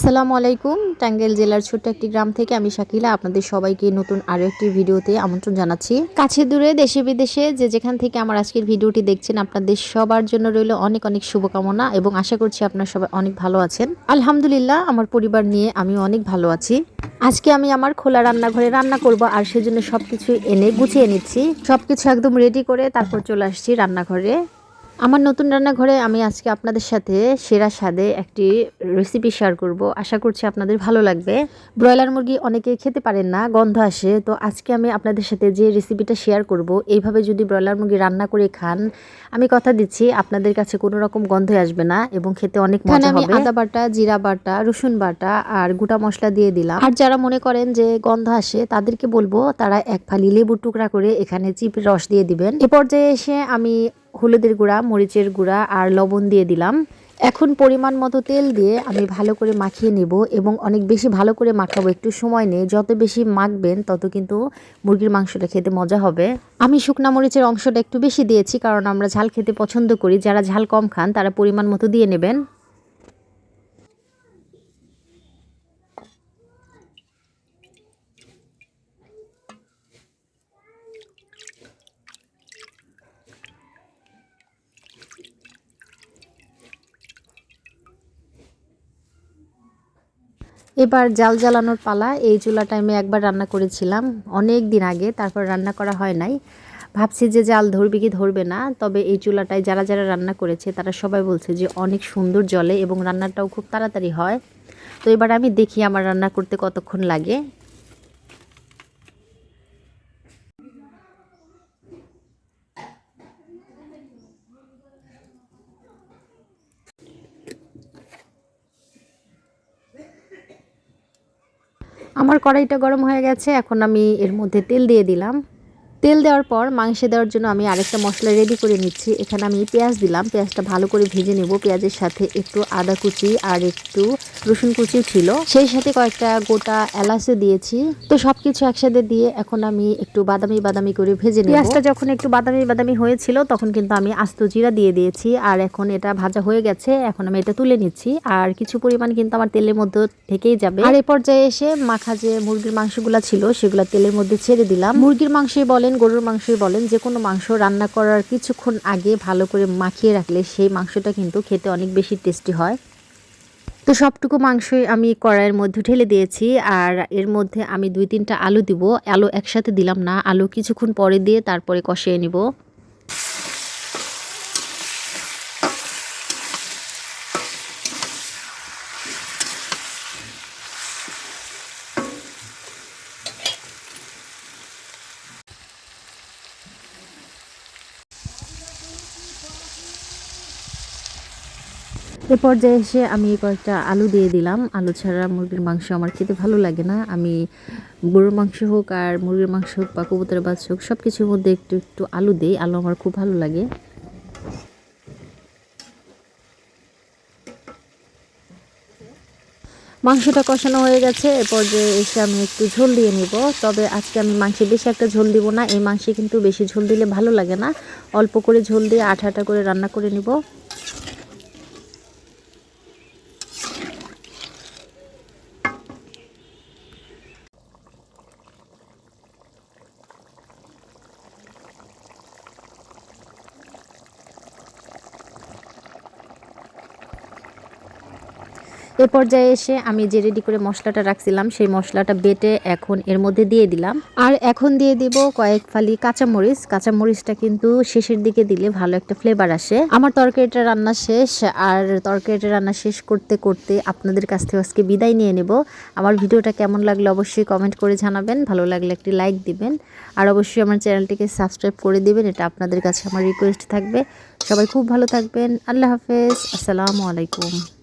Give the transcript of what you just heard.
আসসালামু আলাইকুম। টাঙ্গাইল জেলার ছোট্ট একটি গ্রাম থেকে আমি শাকিলা আপনাদের সবাইকে নতুন আরও একটি ভিডিওতে আমন্ত্রণ জানাচ্ছি। কাছে দূরে দেশে বিদেশে যে যেখান থেকে আমার আজকের ভিডিওটি দেখছেন, আপনাদের সবার জন্য রইল অনেক অনেক শুভকামনা এবং আশা করছি আপনারা সবাই অনেক ভালো আছেন। আলহামদুলিল্লাহ, আমার পরিবার নিয়ে আমি অনেক ভালো আছি। আজকে আমি আমার খোলা রান্নাঘরে রান্না করব আর সেজন্য সব কিছু এনে গুছিয়ে নিচ্ছি। সব কিছু একদম রেডি করে তারপর চলে আসছি রান্নাঘরে। আমার নতুন রান্নাঘরে আমি আজকে আপনাদের সাথে সেরা স্বাদে একটি রেসিপি শেয়ার করব। আশা করছি আপনাদের ভালো লাগবে। ব্রয়লার মুরগি অনেকে খেতে পারেন না গন্ধ আসে। তো আজকে আমি আপনাদের সাথে যে রেসিপিটা শেয়ার করব এইভাবে যদি ব্রয়লার মুরগি রান্না করে খান আমি কথা দিচ্ছি আপনাদের কাছে কোনো রকম গন্ধ আসবে না এবং খেতে অনেক মজা হবে আমি আদা বাটা জিরা বাটা রসুন বাটা আর গোটা মশলা দিয়ে দিলাম। আর যারা মনে করেন যে গন্ধ আসে তাদেরকে বলব তারা এক ফালি লেবুর টুকরা করে এখানে চিপের রস দিয়ে দিবেন। এ পর্যায়ে এসে আমি হলুদের গুঁড়া, মরিচের গুঁড়া আর লবণ দিয়ে দিলাম। এখন পরিমাণ মতো তেল দিয়ে আমি ভালো করে মাখিয়ে নেব এবং অনেক বেশি ভালো করে মাখাবো, একটু সময় নিয়ে। যত বেশি মাখবেন, তত কিন্তু মুরগির মাংসটা খেতে মজা হবে। আমি শুকনা মরিচের অংশটা একটু বেশি দিয়েছি, কারণ আমরা ঝাল খেতে পছন্দ করি। যারা ঝাল কম খান, তারা পরিমাণ মতো দিয়ে নেবেন। এবার জাল জ্বালানোর পালা, এই চুলাটা আমি একবার রান্না করেছিলাম অনেক দিন আগে, তারপর রান্না করা হয় নাই। ভাবছি যে জাল ধরবে কি ধরবে না, তবে এই চুলাটায় যারা যারা রান্না করেছে, তারা সবাই বলছে যে অনেক সুন্দর জলে এবং রান্নাটাও খুব তাড়াতাড়ি হয়। তো এবার আমি দেখি আমার রান্না করতে কতক্ষণ লাগে। আমার কড়াইটা গরম হয়ে গেছে, এখন আমি এর মধ্যে তেল দিয়ে দিলাম। তেল দেওয়ার পর মাংসে দেওয়ার জন্য আমি আরেকটা মশলা রেডি করে নিচ্ছি। এখানে আমি পেঁয়াজ দিলাম, পেঁয়াজটা ভালো করে ভেজে নেব। পেঁয়াজের সাথে একটু আদা কুচি আর একটু রসুন কুচিও ছিল। সেই সাথে কয়েকটা গোটা এলাচও দিয়েছি। তো সব কিছু একসাথে দিয়ে এখন আমি একটু বাদামি বাদামি করে ভেজে নেব। পেঁয়াজটা যখন একটু বাদামি বাদামি হয়েছিল তখন কিন্তু আমি আস্ত জিরা দিয়ে দিয়েছি। আর এখন এটা ভাজা হয়ে গেছে এখন আমি এটা তুলে নিচ্ছি। আর কিছু পরিমাণ কিন্তু আমার তেলের মধ্যে থেকেই যাবে। আর এ পর্যায়ে এসে মাখা যে মুরগির মাংসগুলো ছিল সেগুলো তেলের মধ্যে ছেড়ে দিলাম। মুরগির মাংসই বলেন গরুর মাংসই বলেন যে কোনো মাংস রান্না করার কিছুক্ষণ আগে ভালো করে মাখিয়ে রাখলে সেই মাংসটা কিন্তু খেতে অনেক বেশি টেস্টি হয়। তো সবটুকু মাংসই আমি কড়াইয়ের মধ্যে ঢেলে দিয়েছি আর এর মধ্যে আমি দুই তিনটা আলু দিব। আলু একসাথে দিলাম না, আলু কিছুক্ষণ পরে দিয়ে তারপরে কষিয়ে নিব। এ পর্যায়ে এসে আমি কয়েকটা আলু দিয়ে দিলাম। আলু ছাড়া মুরগির মাংস আমার খেতে ভালো লাগে না। আমি গরুর মাংস হোক আর মুরগির মাংস হোক বা কবুতরের বাচ্চা হোক সব কিছুর মধ্যে একটু একটু আলু দিই। আলু আমার খুব ভালো লাগে। মাংসটা কষানো হয়ে গেছে। এ পর্যায়ে এসে আমি একটু ঝোল দিয়ে নিব। তবে আজকে আমি মাংসে বেশি একটা ঝোল দিব না। এই মাংসে কিন্তু বেশি ঝোল দিলে ভালো লাগে না। অল্প করে ঝোল দিয়ে আঠা আঠা করে রান্না করে নিব। এ পর্যায়ে এসে আমি যে রেডি করে মশলাটা রাখছিলাম, সেই মশলাটা বেটে এখন এর মধ্যে দিয়ে দিলাম। আর এখন দিয়ে দিব কয়েক ফালি কাঁচামরিচ। কাঁচামরিচটা কিন্তু শেষের দিকে দিলে ভালো একটা ফ্লেভার আসে। আমার তরকারিটা রান্না শেষ, আর তরকারিটা রান্না শেষ করতে করতে আপনাদের কাছ থেকে আজকে বিদায় নিয়ে নেব। আমার ভিডিওটা কেমন লাগল অবশ্যই কমেন্ট করে জানাবেন। ভালো লাগলে একটি লাইক দিবেন। আর অবশ্যই আমার চ্যানেলটিকে সাবস্ক্রাইব করে দিবেন। এটা আপনাদের কাছে আমার রিকোয়েস্ট থাকবে। সবাই খুব ভালো থাকবেন। আল্লাহ হাফেজ। আসসালামু আলাইকুম।